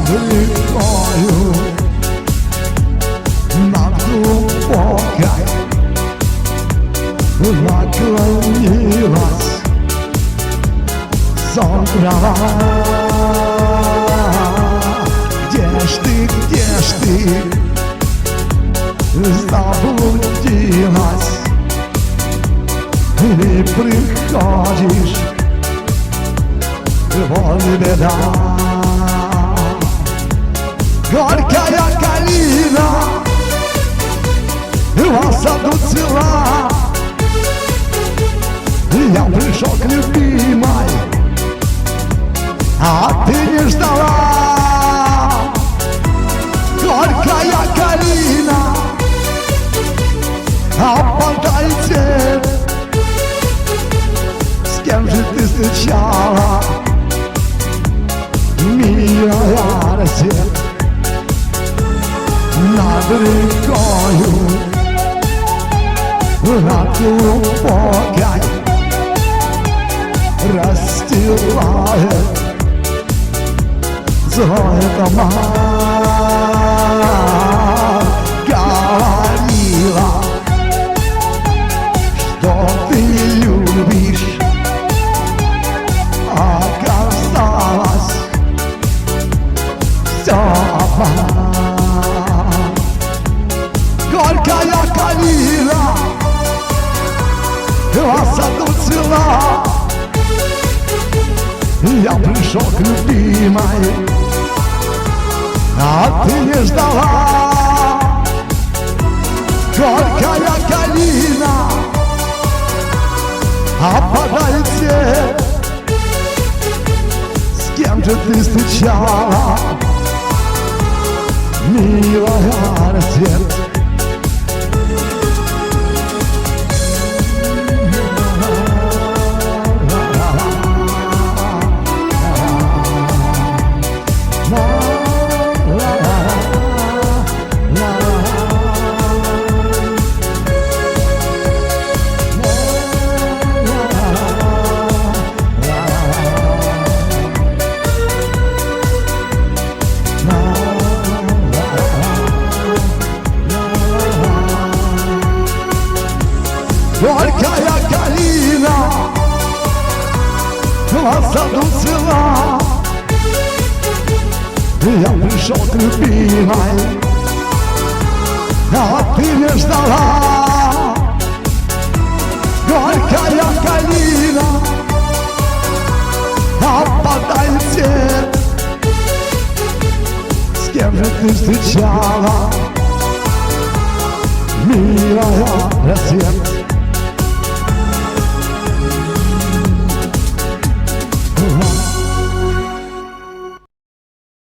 рекою Над глубокой наклонилась сон трава Где ж ты, где ж ты? Заблудилась. Или приходишь? Вот беда Горькая калина В саду цела Я пришел к любимой А ты не ждала. Горькая калина Опадайте С кем же ты встречала? Милая рассвет Рекою Над глубокой Расстилает Злое дома Говорила Что ты любишь? Оказалось Все обман Горькая калина. В саду цвела Я пришел к любимой А ты не ждала. Горькая калина Опадает свет. С кем же ты встречала? Милая рассвет Горькая калина Глаза ну, дусила Я пришел к любимой А ты не ждала. Горькая калина Опадайте С кем же ты встречала? Милая рассвет